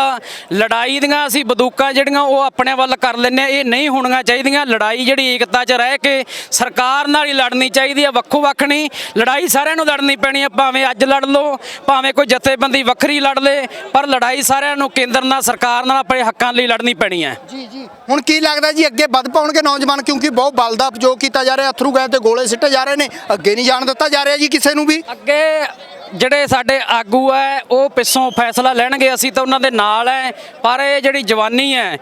ਲੜਾਈ ਦੀਆਂ ਅਸੀਂ ਬੰਦੂਕਾਂ ਜਿਹੜੀਆਂ ਉਹ ਆਪਣੇ ਵੱਲ ਕਰ ਹਾਂ ਇਹ ਨਹੀਂ ਹੋਣੀਆਂ ਚਾਹੀਦੀਆਂ। ਲੜਾਈ ਜਿਹੜੀ ਏਕਤਾ 'ਚ ਰਹਿ ਕੇ ਸਰਕਾਰ ਨਾਲ ਹੀ ਲੜਨੀ ਚਾਹੀਦੀ ਹੈ ਵੱਖੋ ਵੱਖ ਨਹੀਂ। ਲੜਾਈ ਸਾਰਿਆਂ ਨੂੰ ਲੜਨੀ ਪੈਣੀ ਹੈ ਭਾਵੇਂ ਅੱਜ ਲੜ ਲਓ ਭਾਵੇਂ ਕੋਈ ਜਥੇਬੰਦੀ ਵੱਖਰੀ ਲੜ ਲੇ ਪਰ ਲੜਾਈ ਸਾਰਿਆਂ ਨੂੰ ਕੇਂਦਰ ਨਾਲ ਸਰਕਾਰ ਨਾਲ ਆਪਣੇ ਹੱਕਾਂ ਲਈ ਲੜਨੀ ਪੈਣੀ ਹੈ। ਜੀ ਜੀ। ਹੁਣ ਕੀ ਲੱਗਦਾ ਜੀ ਅੱਗੇ ਵੱਧ ਪਾਉਣਗੇ ਨੌਜਵਾਨ? ਕਿਉਂਕਿ ਬਹੁਤ ਬਲ ਦਾ ਉਪਯੋਗ ਕੀਤਾ ਜਾ ਰਿਹਾ ਅਥਰੂ ਗੈਸ ਤੇ ਗੋਲੇ ਸਿੱਟੇ ਜਾ ਰਹੇ ਨੇ ਅੱਗੇ ਨਹੀਂ ਜਾਣ ਦਿੱਤਾ ਜਾ ਰਿਹਾ ਜੀ ਕਿਸੇ ਨੂੰ ਵੀ। ਅੱਗੇ ਜਿਹੜੇ ਸਾਡੇ ਆਗੂ ਹੈ ਉਹ ਪਿੱਛੋਂ ਫੈਸਲਾ ਲੈਣਗੇ, ਅਸੀਂ ਤਾਂ ਉਹਨਾਂ ਦੇ ਨਾਲ ਹੈ ਪਰ ਇਹ ਜਿਹੜੀ ਜਵਾਨੀ ਹੈ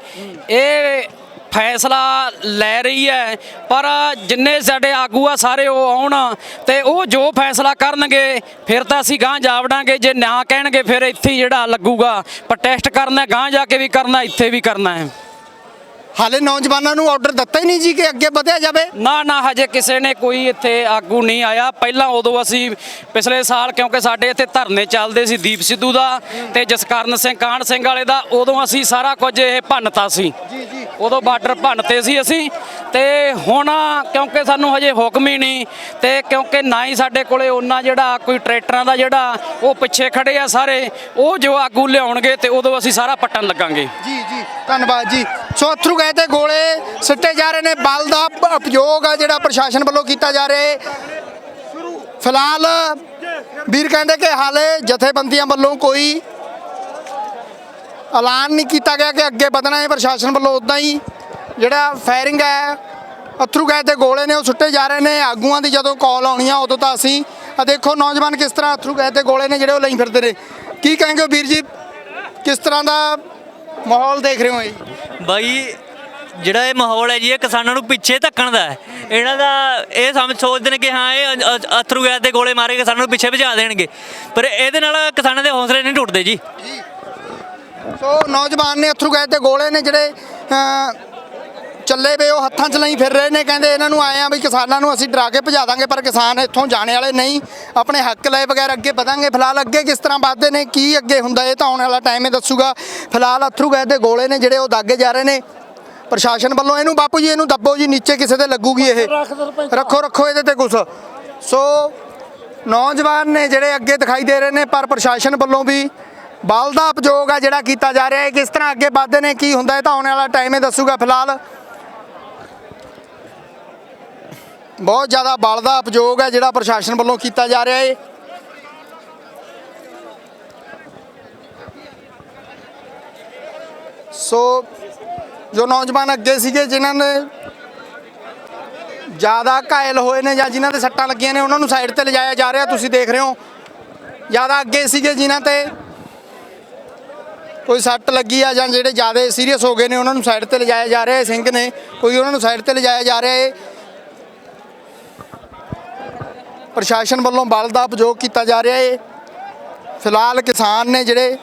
ਇਹ ਫੈਸਲਾ ਲੈ ਰਹੀ ਹੈ ਪਰ ਜਿੰਨੇ ਸਾਡੇ ਆਗੂ ਆ, ਸਾਰੇ ਉਹ ਆਉਣ, ਤੇ ਉਹ ਜੋ ਫੈਸਲਾ ਕਰਨਗੇ, ਫਿਰ ਤਾਂ ਅਸੀਂ ਗਾਂ ਜਾ ਵੜਾਂਗੇ, ਜੇ ਨਾ ਕਹਿਣਗੇ, ਫਿਰ ਇੱਥੇ ਜਿਹੜਾ ਲੱਗੂਗਾ ਪ੍ਰੋਟੈਸਟ ਕਰਨਾ ਗਾਂ ਜਾ ਕੇ ਵੀ ਕਰਨਾ, ਇੱਥੇ ਵੀ ਕਰਨਾ ਹੈ ਹਾਲੇ ਨੌਜਵਾਨਾਂ ਨੂੰ ਆਰਡਰ ਦਿੱਤਾ ਹੀ ਨਹੀਂ ਜੀ ਕਿ ਅੱਗੇ ਵਧਿਆ ਜਾਵੇ। ਨਾ ਨਾ ਹਜੇ ਕਿਸੇ ਨੇ ਕੋਈ ਇੱਥੇ ਆਗੂ ਨਹੀਂ ਆਇਆ। ਪਹਿਲਾਂ ਉਦੋਂ ਅਸੀਂ ਪਿਛਲੇ ਸਾਲ ਕਿਉਂਕਿ ਸਾਡੇ ਇੱਥੇ ਧਰਨੇ ਚੱਲਦੇ ਸੀ ਦੀਪ ਸਿੱਧੂ ਦਾ ਤੇ ਜਸਕਰਨ ਸਿੰਘ ਕਾਹਨ ਸਿੰਘ ਵਾਲੇ ਦਾ ਉਦੋਂ ਅਸੀਂ ਸਾਰਾ ਕੁਝ ਇਹ ਭੰਨਤਾ ਸੀ। ਜੀ ਜੀ ਉਦੋਂ ਬਾਰਡਰ ਭੰਨਤੇ ਸੀ ਅਸੀਂ ਤੇ ਹੁਣ ਕਿਉਂਕਿ ਸਾਨੂੰ ਹਜੇ ਹੁਕਮ ਹੀ ਨਹੀਂ ਤੇ ਕਿਉਂਕਿ ਨਾ ਹੀ ਸਾਡੇ ਕੋਲੇ ਉਹਨਾਂ ਜਿਹੜਾ ਕੋਈ ਟਰੈਕਟਰਾਂ ਦਾ ਜਿਹੜਾ ਉਹ ਪਿੱਛੇ ਖੜੇ ਆ ਸਾਰੇ, ਉਹ ਜੋ ਆਗੂ ਲਿਆਉਣਗੇ ਤੇ ਉਦੋਂ ਅਸੀਂ ਸਾਰਾ ਪੱਟਣ ਲੱਗਾਂਗੇ। ਜੀ ਜੀ, ਧੰਨਵਾਦ ਜੀ। ਸੋ ਅਥਰੂ ਗਏ ਤੇ ਗੋਲੇ ਸਿੱਟੇ ਜਾ ਰਹੇ ਨੇ, ਬਲ ਦਾ ਉਪਯੋਗ ਆ ਜਿਹੜਾ ਪ੍ਰਸ਼ਾਸਨ ਵੱਲੋਂ ਕੀਤਾ ਜਾ ਰਿਹਾ ਫਿਲਹਾਲ ਵੀਰ ਕਹਿੰਦੇ ਕਿ ਹਾਲੇ ਜਥੇਬੰਦੀਆਂ ਵੱਲੋਂ ਕੋਈ ਐਲਾਨ ਨਹੀਂ ਕੀਤਾ ਗਿਆ ਕਿ ਅੱਗੇ ਵਧਣਾ ਹੈ ਪ੍ਰਸ਼ਾਸਨ ਵੱਲੋਂ ਉਦਾਂ ਹੀ। ਜਿਹੜਾ ਫਾਇਰਿੰਗ ਹੈ ਅਥਰੂ ਗਏ ਤੇ ਗੋਲੇ ਨੇ ਉਹ ਸੁੱਟੇ ਜਾ ਰਹੇ ਨੇ। ਆਗੂਆਂ ਦੀ ਜਦੋਂ ਕਾਲ ਆਉਣੀ ਆ ਉਦੋਂ ਤਾਂ ਅਸੀਂ ਆ ਦੇਖੋ ਨੌਜਵਾਨ ਕਿਸ ਤਰ੍ਹਾਂ ਅਥਰੂ ਗਏ ਤੇ ਗੋਲੇ ਨੇ ਜਿਹੜੇ ਉਹ ਲਈ ਫਿਰਦੇ ਨੇ। ਕੀ ਕਹਾਂਗੇ ਵੀਰ ਜੀ ਕਿਸ ਤਰ੍ਹਾਂ ਦਾ ਮਾਹੌਲ ਦੇਖ ਰਹੇ ਹੋ ਇਹ ਬਾਈ ਜਿਹੜਾ ਇਹ ਮਾਹੌਲ ਹੈ ਜੀ ਇਹ ਕਿਸਾਨਾਂ ਨੂੰ ਪਿੱਛੇ ਧੱਕਣ ਦਾ ਹੈ। ਇਹਨਾਂ ਦਾ ਇਹ ਸਮਝ ਸੋਚਦੇ ਨੇ ਕਿ ਹਾਂ ਇਹ ਅਥਰੂ ਗੈਸ ਦੇ ਗੋਲੇ ਮਾਰੇ ਕਿਸਾਨਾਂ ਨੂੰ ਪਿੱਛੇ ਭਜਾ ਦੇਣਗੇ। ਪਰ ਇਹਦੇ ਨਾਲ ਕਿਸਾਨਾਂ ਦੇ ਹੌਸਲੇ ਨਹੀਂ ਟੁੱਟਦੇ ਜੀ। ਸੋ ਨੌਜਵਾਨ ਨੇ ਅਥਰੂ ਗਏ ਤੇ ਗੋਲੇ ਨੇ ਜਿਹੜੇ ਚੱਲੇ ਵੇ ਉਹ ਹੱਥਾਂ 'ਚ ਲਈ ਫਿਰ ਰਹੇ ਨੇ ਕਹਿੰਦੇ ਇਹਨਾਂ ਨੂੰ ਆਏ ਆ ਵੀ ਕਿਸਾਨਾਂ ਨੂੰ ਅਸੀਂ ਡਰਾ ਕੇ ਭਜਾ ਦਾਂਗੇ ਪਰ ਕਿਸਾਨ ਇੱਥੋਂ ਜਾਣੇ ਵਾਲੇ ਨਹੀਂ। ਆਪਣੇ ਹੱਕ ਲਏ ਬਗੈਰ ਅੱਗੇ ਵਧਾਂਗੇ। ਫਿਲਹਾਲ ਅੱਗੇ ਕਿਸ ਤਰ੍ਹਾਂ ਵੱਧਦੇ ਨੇ ਕੀ ਅੱਗੇ ਹੁੰਦਾ ਇਹ ਤਾਂ ਆਉਣ ਵਾਲਾ ਟਾਈਮ ਹੀ ਦੱਸੂਗਾ। ਫਿਲਹਾਲ ਅਥਰੂ ਗਏ ਤੇ ਗੋਲੇ ਨੇ ਜਿਹੜੇ ਉਹ ਦਾਗੇ ਜਾ ਰਹੇ ਨੇ। ਪ੍ਰਸ਼ਾਸਨ ਵੱਲੋਂ ਇਹਨੂੰ ਬਾਪੂ ਜੀ ਇਹਨੂੰ ਦੱਬੋ ਜੀ ਨੀਚੇ ਕਿਸੇ ਤੇ ਲੱਗੂਗੀ ਇਹ। ਰੱਖੋ ਰੱਖੋ ਇਹਦੇ ਤੇ ਕੁਛ। ਸੋ ਨੌਜਵਾਨ ਨੇ ਜਿਹੜੇ ਅੱਗੇ ਦਿਖਾਈ ਦੇ ਰਹੇ ਨੇ ਪਰ ਪ੍ਰਸ਼ਾਸਨ ਵੱਲੋਂ ਵੀ ਬਲ ਦਾ ਉਪਯੋਗ ਆ ਜਿਹੜਾ ਕੀਤਾ ਜਾ ਰਿਹਾ ਹੈ। ਕਿਸ ਤਰ੍ਹਾਂ ਅੱਗੇ ਵਧਦੇ ਨੇ, ਕੀ ਹੁੰਦਾ ਹੈ ਤਾਂ ਆਉਣ ਵਾਲਾ ਟਾਈਮ ਹੀ ਦੱਸੂਗਾ ਫਿਲਹਾਲ। ਬਹੁਤ ਜ਼ਿਆਦਾ ਬਲ ਦਾ ਉਪਯੋਗ ਹੈ ਜਿਹੜਾ ਪ੍ਰਸ਼ਾਸਨ ਵੱਲੋਂ ਕੀਤਾ ਜਾ ਰਿਹਾ ਹੈ। ਸੋ, ਜੋ ਨੌਜਵਾਨ ਅੱਗੇ ਸੀਗੇ, ਜਿਨ੍ਹਾਂ ਨੇ ਜ਼ਿਆਦਾ ਘਾਇਲ ਹੋਏ ਨੇ ਜਾਂ ਜਿਨ੍ਹਾਂ ਦੇ ਸੱਟਾਂ ਲੱਗੀਆਂ ਨੇ, ਉਹਨਾਂ ਨੂੰ ਸਾਈਡ ਤੇ ਲਿਜਾਇਆ ਜਾ ਰਿਹਾ। ਤੁਸੀਂ ਦੇਖ ਰਹੇ ਹੋ, ਜ਼ਿਆਦਾ ਅੱਗੇ ਸੀਗੇ ਜਿਨ੍ਹਾਂ ਤੇ ਕੋਈ ਸੱਟ ਲੱਗੀ ਆ ਜਾਂ ਜਿਹੜੇ ਜ਼ਿਆਦਾ ਸੀਰੀਅਸ ਹੋ ਗਏ ਨੇ, ਉਹਨਾਂ ਨੂੰ ਸਾਈਡ ਤੇ ਲਿਜਾਇਆ ਜਾ ਰਿਹਾ ਹੈ, ਸਿੰਘ ਨੇ। ਕੋਈ ਉਹਨਾਂ ਨੂੰ ਸਾਈਡ ਤੇ ਲਿਜਾਇਆ ਜਾ ਰਿਹਾ ਹੈ। ਪ੍ਰਸ਼ਾਸਨ ਵੱਲੋਂ ਬਲ ਦਾ ਉਪਯੋਗ ਕੀਤਾ ਜਾ ਰਿਹਾ ਹੈ। ਫਿਲਹਾਲ ਕਿਸਾਨ ਨੇ ਜਿਹੜੇ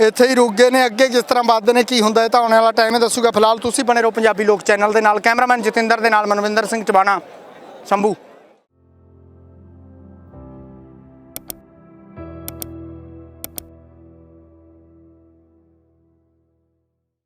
ਇੱਥੇ ਹੀ ਰੁਕ ਗਏ ਨੇ। ਅੱਗੇ ਕਿਸ ਤਰ੍ਹਾਂ ਵੱਧਦੇ ਨੇ, ਕੀ ਹੁੰਦਾ ਹੈ ਤਾਂ ਆਉਣ ਵਾਲਾ ਟਾਈਮ ਹੀ। ਦੱਸੂਗਾ ਫਿਲਹਾਲ ਤੁਸੀਂ ਬਣੇ ਰਹੋ ਪੰਜਾਬੀ ਲੋਕ ਚੈਨਲ ਦੇ ਨਾਲ। ਕੈਮਰਾਮੈਨ ਜਤਿੰਦਰ ਦੇ ਨਾਲ ਮਨਵਿੰਦਰ ਸਿੰਘ ਚਬਾਣਾ। ਸੰਭੂ।